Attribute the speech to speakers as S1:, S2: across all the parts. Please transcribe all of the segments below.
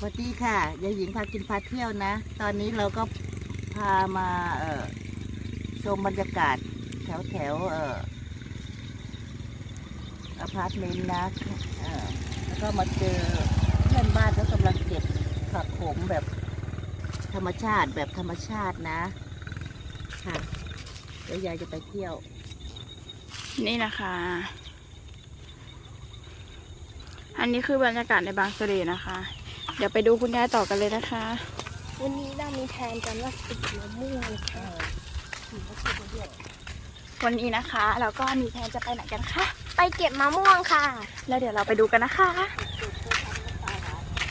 S1: สวัสดีค่ะยายหญิงพากินพาเที่ยวนะ ตอนนี้เราก็พามาเออชมบรรยากาศแถวแถวเอออพาร์ตเมนต์นะเออแล้วก็มาเจอเพื่อนบ้านเขากำลังเก็บผักขมแบบธรรมชาติแบบธรรมชาตินะ ค่ะเดี๋ยวยายจะไปเที่ยว
S2: นี่นะคะ อันนี้คือบรรยากาศในบางสะเลนะคะ เดี๋ยวไปดูคุณยายต่อกันเลยนะคะ
S3: วันนี้เรามีแทนกันว่าจะกินมะม่วงนะคะ
S2: วันนี้นะคะ เราก็มีแผนจะไปไหนกันคะ
S3: ไปเก็บมะม่วงค่ะ
S2: แล้วเดี๋ยวเราไปดูกันนะคะ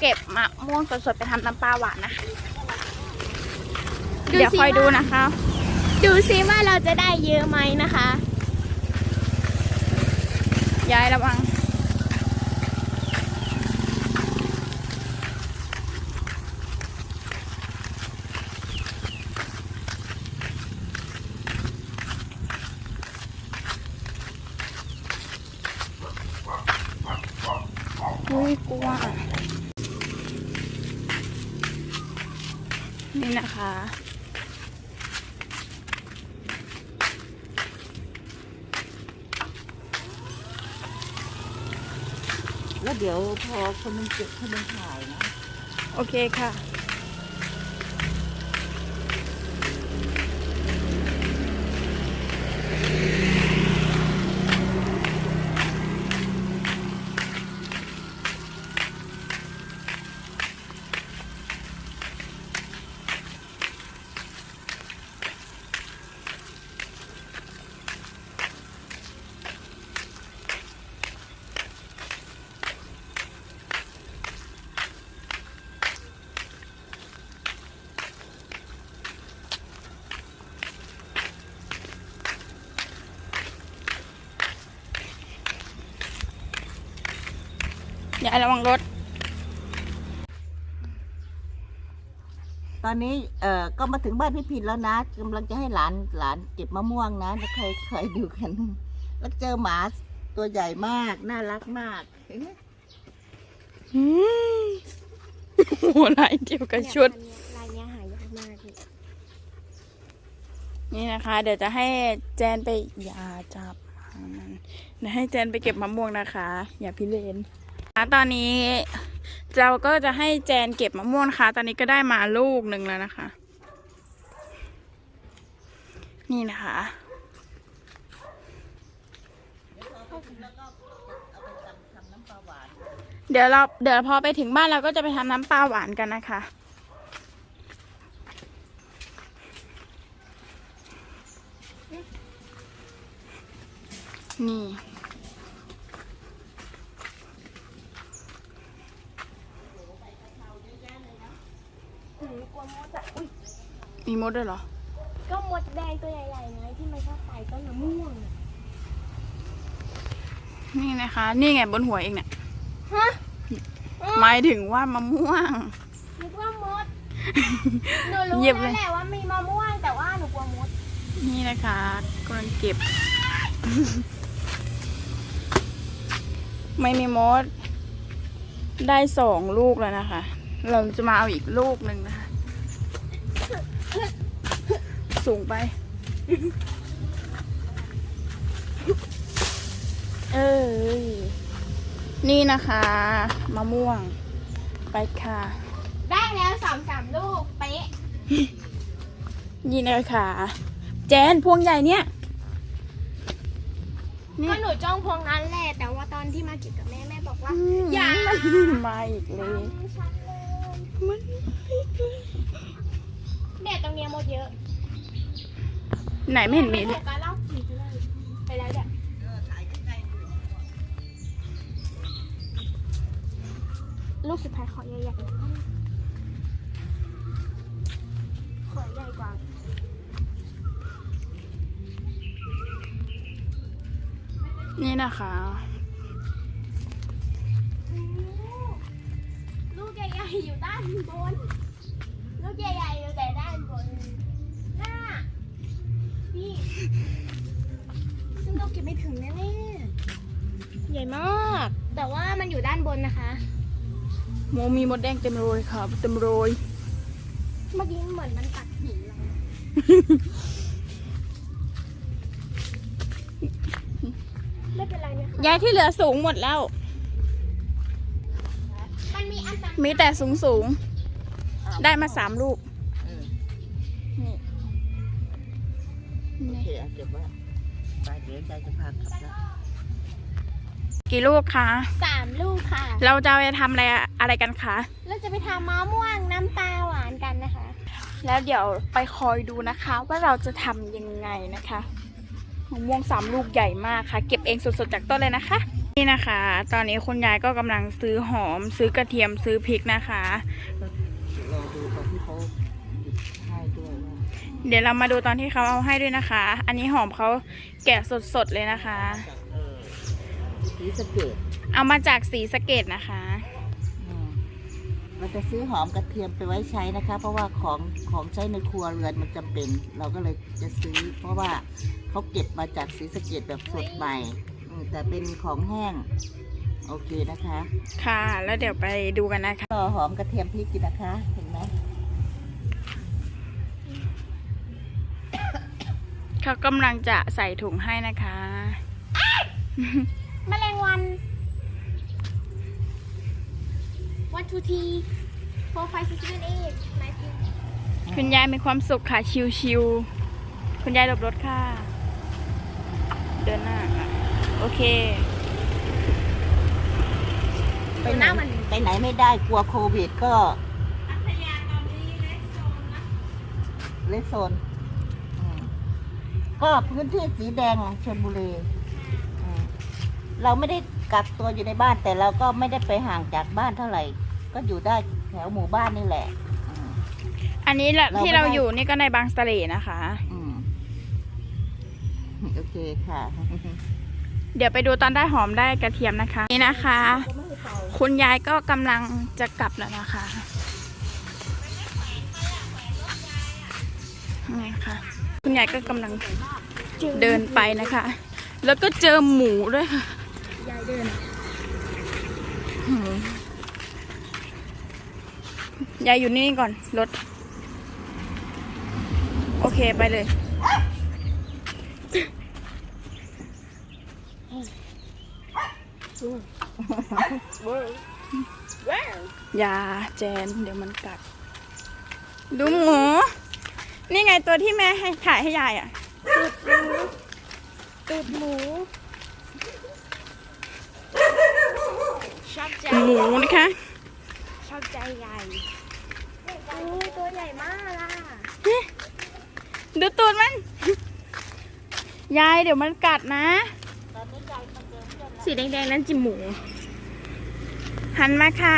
S2: เก็บมะม่วงสดๆไปทำน้ำปลาหวานนะคะ
S3: ดูสิ
S2: เดี๋ยวคอย
S3: ว่า
S2: ดูนะคะ
S3: ดูซิว่าเราจะได้เยอะไหมนะคะ
S2: ยายระวัง อุ้ยกลัว นี่นะคะ
S1: แล้ว เดี๋ยวพอคนหนึงเก็บคนหนึงถ่ายนะ
S2: โอเคค่ะ ยายระวังรถ
S1: ตอนนี้เอ่อก็มาถึงบ้านพี่พินแล้วนะกำลังจะให้หลานหลานเก็บมะม่วงนะจะเคยเคยดูกัน แล้วเจอหมาตัวใหญ่มาก น่ารักมากเห็นไหม
S2: อืมหัวไหลายเดียวกับชุด
S3: ลายเนี้ยหายากมากเลย
S2: นี่นะคะ เดี๋ยวจะให้แจนไปอย่าจับมันเดี๋ยวให้แจนไปเก็บมะม่วงนะคะ อย่าพิเรน ตอนนี้เราก็จะให้แจนเก็บมะม่วงนะคะ ตอนนี้ก็ได้มาลูกหนึ่งแล้วนะคะ นี่นะคะ เดี๋ยวเราเดี๋ยวพอไปถึงบ้านเราก็จะไปทำน้ำปลาหวานกันนะคะนี่
S3: หนูกลัว มดอะอุ้ย
S2: มีมดด้วยเหรอ
S3: ก็มดแดงตัวใหญ่ๆไงที่มันชอบไต่ต้นมะม่วงอะ
S2: นี่นะคะ นี่ไงบนหัวเองเนี่ย
S3: ฮะ
S2: หมายถึงว่ามะม่วง
S3: นึกว่ามด หนูรู้
S2: เหยียบ
S3: แล้
S2: เล
S3: วยแหละว่ามีมะม่วงแต่ว่าหนูกลัวมด
S2: นี่นะคะกำลังเก็บ ไม่มีมด ได้สองลูกแล้วนะคะ เราจะมาเอาอีกลูกหนึ่งนะคะ สูงไป เอ้ยนี่นะคะ มะม่วง ไปค่ะ
S3: ได้แล้วสองสามลูก เป๊ะ
S2: นี่นะคะแจนพวงใหญ่เนี่ยนี่
S3: ก็หนูจ้องพวงนั้นแหละแต่ว่าตอนที่มาเก็บกับแม่แม่บอกว่า
S2: อืม
S3: อย่า
S2: มาอีกเลย
S3: ทำฉันเลย
S2: มัน
S3: เนี่ย ตรงเนี้ยมดเยอะ
S2: ไหนไม่เห็นมี
S3: ห
S2: เล
S3: นู
S2: ย
S3: ก็เล่าผีไปเลยไปแล้วเนี่ยลูกสุดท้ายขอใหญ่ๆขอใหญ่กว่า
S2: นี่นะคะ
S3: ลูกใหญ่ๆอยู่ด้านบน ลูกใหญ่ๆอยู่ แต่ด้านบนหน้าพี่ซึ่งเราเก็บไม่ถึงแน่ๆใหญ่มาก แต่ว่ามันอยู่ด้านบนนะคะ
S2: โมมีมดแดงเต็มโรยค่ะเต็มโรย
S3: เมื่อกี้เหมือนมันกัดหินเราไม่เป็นไรนะคะ
S2: ยายที่เหลือสูงหมดแล้ว
S3: มันมีอันตราย
S2: มีแต่สูงสูงๆได้มาสามลูก
S1: เออ
S2: นี่
S1: โอเคเอาเก็บไว้ไปเดี๋ยวใจจะพากลับแล้ว
S2: กี่ลูกคะ
S3: สามลูกค่ะ
S2: เราจะไปทำอะไรอะไรกันคะ
S3: เราจะไปทำมะม่วงน้ำปลาหวานกันนะคะ
S2: แล้วเดี๋ยวไปคอยดูนะคะ ว่าเราจะทำยังไงนะคะมะม่วงสามลูกใหญ่มากค่ะ เก็บเองสดๆจากต้นเลยนะคะ นี่นะคะ ตอนนี้คุณยายก็กำลังซื้อหอม ซื้อกระเทียมซื้อพริกนะคะ
S1: เดี๋ยว
S2: เรามาดูตอนที่เขาเอาให้ด้วยนะคะ อันนี้หอมเขาแกะสดๆเลยนะคะ
S1: จากเออสีสะเกด
S2: เอามาจากสีสะเกดนะคะ
S1: อืมเราจะซื้อหอมกระเทียมไปไว้ใช้นะคะ เพราะว่าของของใช้ในครัวเรือนมันจำเป็น เราก็เลยจะซื้อ เพราะว่าเขาเก็บมาจากสีสะเกดแบบสดใหม่อืมแต่เป็นของแห้ง โอเคนะคะ
S2: ค่ะ แล้วเดี๋ยวไปดูกันนะคะ
S1: ต่อหอมกระเทียมพริกกินนะคะเห็น
S2: เขากำลังจะใส่ถุงให้นะคะ
S3: แมลงวัน one two three four five six seven eight nine ten
S2: คุณยายมีความสุขค่ะ ชิวๆคุณยายหลบรถค่ะ เดินหน้าค่ะ โอเค
S1: ไปไหนไปไหนไม่ได้กลัวโควิดก็เลสโซนอืม ก็พื้นที่สีแดงชลบุรีอืมเราไม่ได้กักตัวอยู่ในบ้าน แต่เราก็ไม่ได้ไปห่างจากบ้านเท่าไหร่ ก็อยู่ได้แถวหมู่บ้านนี่แหละอืม
S2: อันนี้แหละ
S1: เรา
S2: ที่
S1: ไม่
S2: เรา
S1: ได้
S2: อยู่นี่ก็ในบางสะเลนะคะ
S1: อืมโอเคค่ะ
S2: เดี๋ยวไปดูตอนได้หอมได้กระเทียมนะคะ นี่นะคะ คุณยายก็กำลังจะกลับแล้วนะคะนี่ค่ะ คุณยายก็กำลังเดินไปนะคะ แล้วก็เจอหมูด้วยค่ะ
S3: ยายเดิน
S2: ยายอยู่นี่ก่อนรถ โอเคไปเลย อย่าแจน เดี๋ยวมันกัด ดูหมู นี่ไงตัวที่แม่ให้ถ่ายให้ยายอะ
S3: ตูดหมูชอบใจ
S2: หมูนะคะ
S3: ชอบใจใหญ่อุ้ยตัวใหญ่มากล่ะ
S2: ดูตูดมัน ยายเดี๋ยวมันกัดนะสีแดงๆนั้นจิมหมู หันมาค่ะ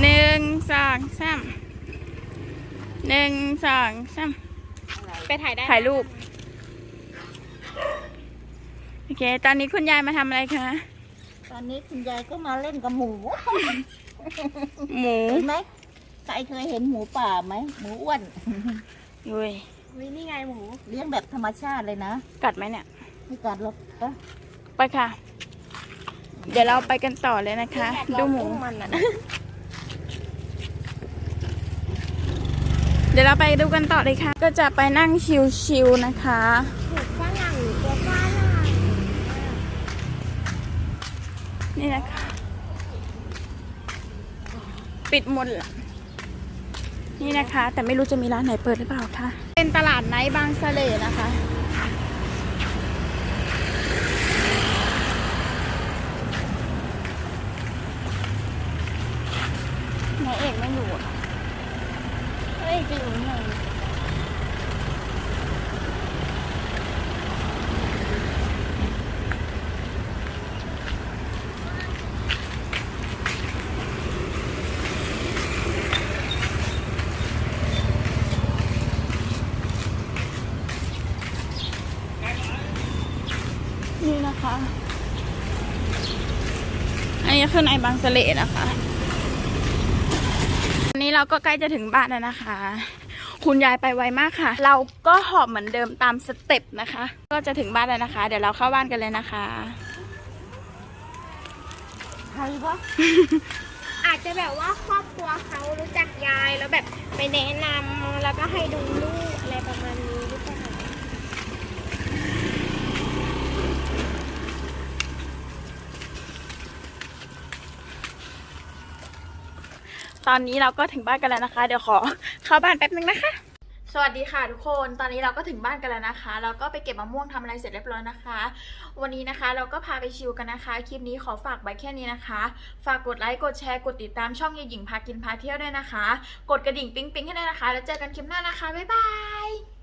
S2: หนึ่งสองสาม หนึ่งสองสาม
S3: ไปถ่ายได้
S2: ถ่ายรูป โอเค ตอนนี้คุณยายมาทำอะไรคะ
S1: ตอนนี้คุณยายก็มาเล่นกับหมู
S2: หมู
S1: เห็นไหมใครเคยเห็นหมูป่าไหม หมูอ้วน
S2: อุ้ย
S3: วินี่ไงหมู
S1: เลี้ยงแบบธรรมชาติเลยนะ
S2: กัดไหมเนี่ย
S1: ไม่กัดหรอกปะ
S2: ไปค่ะ เดี๋ยวเราไปกันต่อเลยนะคะ ดูหมู
S3: มันอะ
S2: ดี๋ยวเราไปดูกันต่อเลยค่ะ ก็จะไปนั่งชิวๆนะคะ
S3: ถูกฝรั่งตัวฝรั่ง
S2: นี่นะคะ ปิดหมดละนี่นะคะ แต่ไม่รู้จะมีร้านไหนเปิดหรือเปล่าคะเป็นตลาดไนท์บางสะเลนะคะนายเอกไม่อยู่ อะ
S3: เฮ้ยจริงเหรอ
S2: นี่นะคะ อันนี้คือในบางสะเลนะคะ อันนี้เราก็ใกล้จะถึงบ้านแล้วนะคะ คุณยายไปไวมากค่ะ เราก็หอบเหมือนเดิมตามสเต็ปนะคะ ก็จะถึงบ้านแล้วนะคะ เดี๋ยวเราเข้าบ้านกันเลยนะคะ
S1: ใครวะ
S3: ไออาจจะแบบว่าครอบครัวเขารู้จักยายแล้วแบบไปแนะนำแล้วก็ให้ดูลูกอะไรประมาณนี้หรือเปล่า
S2: ตอนนี้เราก็ถึงบ้านกันแล้วนะคะ เดี๋ยวขอเข้าบ้านแป๊บนึงนะคะ สวัสดีค่ะทุกคน ตอนนี้เราก็ถึงบ้านกันแล้วนะคะ เราก็ไปเก็บมะม่วงทำอะไรเสร็จเรียบร้อยนะคะ วันนี้นะคะเราก็พาไปชิลกันนะคะ คลิปนี้ขอฝากไว้แค่นี้นะคะ ฝากกดไลค์ กดแชร์ กดติดตามช่องยายหญิงพากินพาเที่ยวด้วยนะคะ กดกระดิ่งปิ๊งปิ๊งให้ด้วยนะคะ แล้วเจอกันคลิปหน้านะคะ บ๊ายบาย